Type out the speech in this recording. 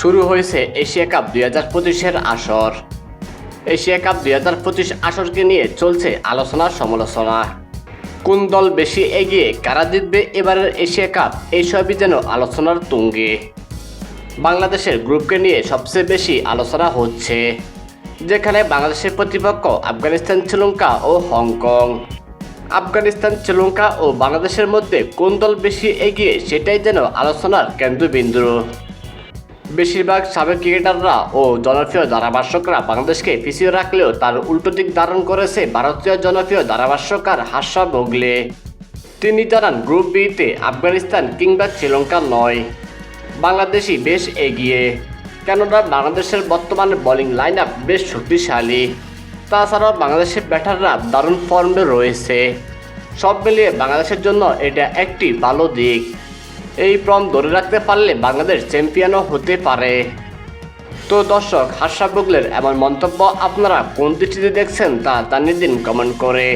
শুরু হয়েছে Asia cup দুই হাজার পঁচিশের আসর। এশিয়া কাপ দুই হাজার পঁচিশ আসরকে নিয়ে চলছে আলোচনা সমালোচনা। কোন দল বেশি এগিয়ে কারা জিতবে এবারের এশিয়া কাপ, এইসবই যেন আলোচনার তুঙ্গে। বাংলাদেশের গ্রুপকে নিয়ে সবচেয়ে বেশি আলোচনা হচ্ছে, যেখানে বাংলাদেশের প্রতিপক্ষ আফগানিস্তান, শ্রীলঙ্কা ও হংকং। আফগানিস্তান, শ্রীলঙ্কা ও বাংলাদেশের মধ্যে কোন দল বেশি এগিয়ে সেটাই যেন আলোচনার কেন্দ্রবিন্দু। বেশিরভাগ সাবেক ক্রিকেটাররা ও জনপ্রিয় ধারাভাষ্যকরা বাংলাদেশকে পিছিয়ে রাখলেও তার উল্টো দিক ধারণ করেছে ভারতীয় জনপ্রিয় ধারাভাষ্যকার হাস্যা বগলে তিনি জানান, গ্রুপ বিতে আফগানিস্তান কিংবা শ্রীলঙ্কা নয়। বাংলাদেশই বেশ এগিয়ে। কেননা বাংলাদেশের বর্তমান বোলিং লাইন আপ বেশ শক্তিশালী। তাছাড়াও বাংলাদেশের ব্যাটাররা দারুণ ফর্মে রয়েছে। সব মিলিয়ে বাংলাদেশের জন্য এটা একটি ভালো দিক। এই ফর্ম ধরে রাখতে পারলে বাংলাদেশ চ্যাম্পিয়নও হতে পারে। তো দর্শক হাস্যা বগলের এমন মন্তব্য আপনারা কোন দৃষ্টিতে দেখছেন তা জানিয়ে দিন কমেন্ট করে।